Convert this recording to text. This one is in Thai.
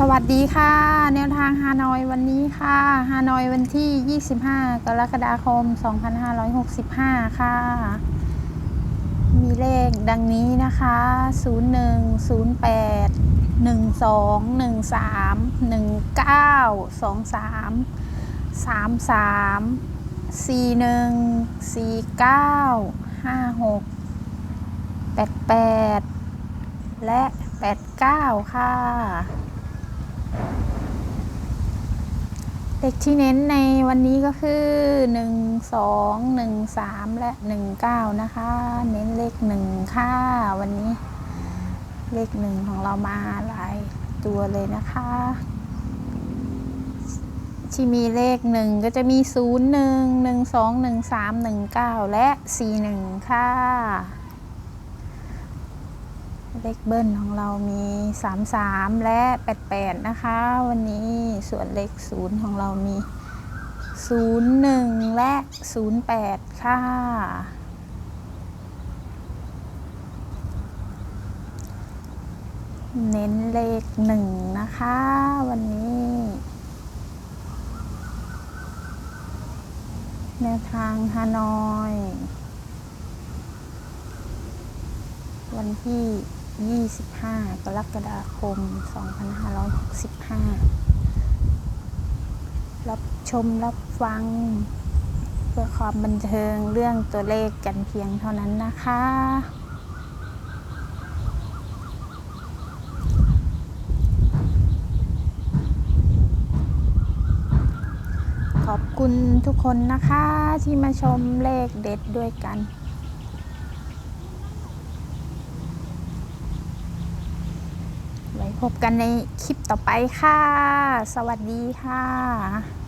สวัสดีค่ะ แนวทางฮานอยวันนี้ค่ะฮานอยวันที่ 25 กรกฎาคม 2565 ค่ะ มีเลขดังนี้นะคะ 01 08 12 13 19 23 33 41 49 56 88 และ 89 ค่ะ เลขที่เน้นในวันนี้ก็คือ 1 2 1 3 และ 19 นะคะ เน้นเลข 1 ค่ะ วันนี้ เลข 1 ของเรามาหลายตัวเลยนะคะ ที่มีเลข 1 ก็จะมี 0 1 1 2 1 3 1 9 และ 4 1 ค่ะ เลขเบิ้ลของเรามี 3 3 และ 88 นะคะ วันนี้ส่วนเลข0ของเรามี 0 1 และ 08 ค่ะ เน้นเลข 1 นะคะ วันนี้แนวทางฮานอย วันที่ 25 กรกฎาคม 2565 รับชมรับฟัง เพื่อความบันเทิงเรื่องตัวเลขกันเพียงเท่านั้นนะคะ ขอบคุณทุกคนนะคะที่มาชมเลขเด็ดด้วยกัน ไว้ พบกันในคลิปต่อไปค่ะ สวัสดีค่ะ